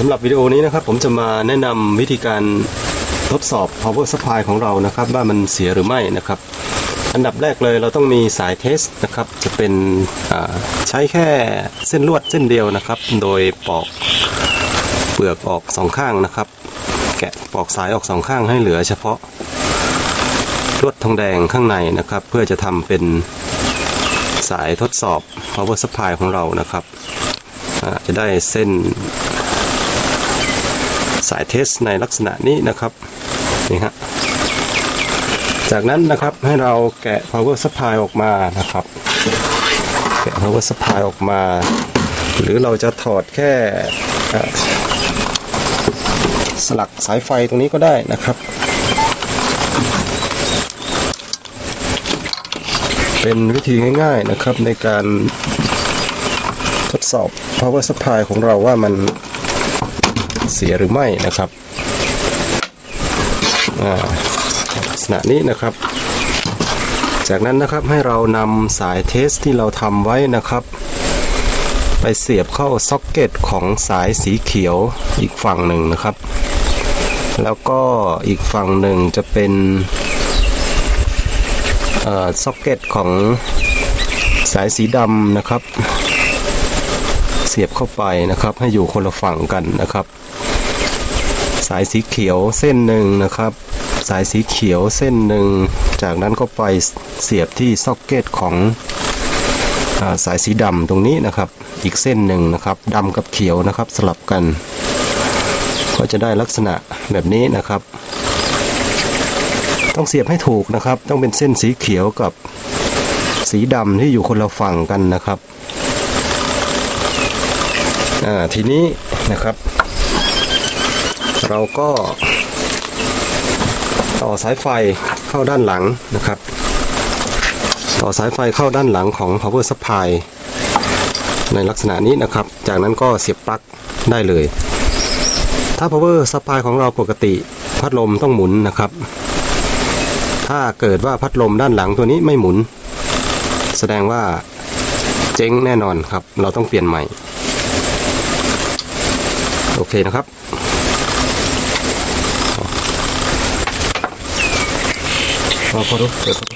สำหรับวิดีโอนี้นะครับผมจะมาแนะนำวิธีการทดสอบ power supply ของเรานะครับ ว่ามันเสียหรือไม่นะครับ อันดับแรกเลยเราต้องมีสายเทสนะครับ จะเป็นใช้แค่เส้นลวดเส้นเดียวนะครับ โดยปอกเปลือกออกสองข้างนะครับ แกะปอกสายออกสองข้างให้เหลือเฉพาะลวดทองแดงข้างในนะครับ เพื่อจะทำเป็นสายทดสอบ power supply ของเรานะครับจะได้เส้น สายเทสในลักษณะนี้นะครับนี่ฮะจากนั้นนะครับให้เราแกะ power supply ออกมานะครับแกะ power supply ออกมา หรือเราจะถอดแค่สลักสายไฟตรงนี้ก็ได้นะครับ เป็นวิธีง่ายๆนะครับในการทดสอบ power supply ของเราว่ามัน เสียหรือไม่นะครับอ่าลักษณะนี้นะครับ จากนั้นนะครับให้เรานำสายเทสที่เราทำไว้นะครับ ไปเสียบเข้าซ็อกเก็ตของสายสีเขียวอีกฝั่งหนึ่งนะครับ แล้วก็อีกฝั่งหนึ่งจะเป็นซ็อกเก็ตของสายสีดำนะครับ เสียบเข้าไปนะครับ ให้อยู่คนละฝั่งกันนะครับ สายสีเขียวเส้นหนึ่งนะครับ สายสีเขียวเส้นหนึ่ง จากนั้นก็ไปเสียบที่ซ็อกเก็ตของอาสายสีดำตรงนี้นะครับ อีกเส้นหนึ่งนะครับดำกับเขียวนะครับสลับกัน ก็จะได้ลักษณะแบบนี้นะครับ ต้องเสียบให้ถูกนะครับ ต้องเป็นเส้นสีเขียวกับสีดำที่อยู่คนละฝั่งกันนะครับ อ่าทีนี้นะครับ เราก็ต่อสายไฟเข้าด้านหลังนะครับ ต่อสายไฟเข้าด้านหลังของ power supply ในลักษณะนี้นะครับ จากนั้นก็เสียบปลั๊กได้เลย ถ้า power supply ของเราปกติพัดลมต้องหมุนนะครับ ถ้าเกิดว่าพัดลมด้านหลังตัวนี้ไม่หมุน แสดงว่าเจ๊งแน่นอนครับ เราต้องเปลี่ยนใหม่ โอเคนะครับ พอพอดูเปิด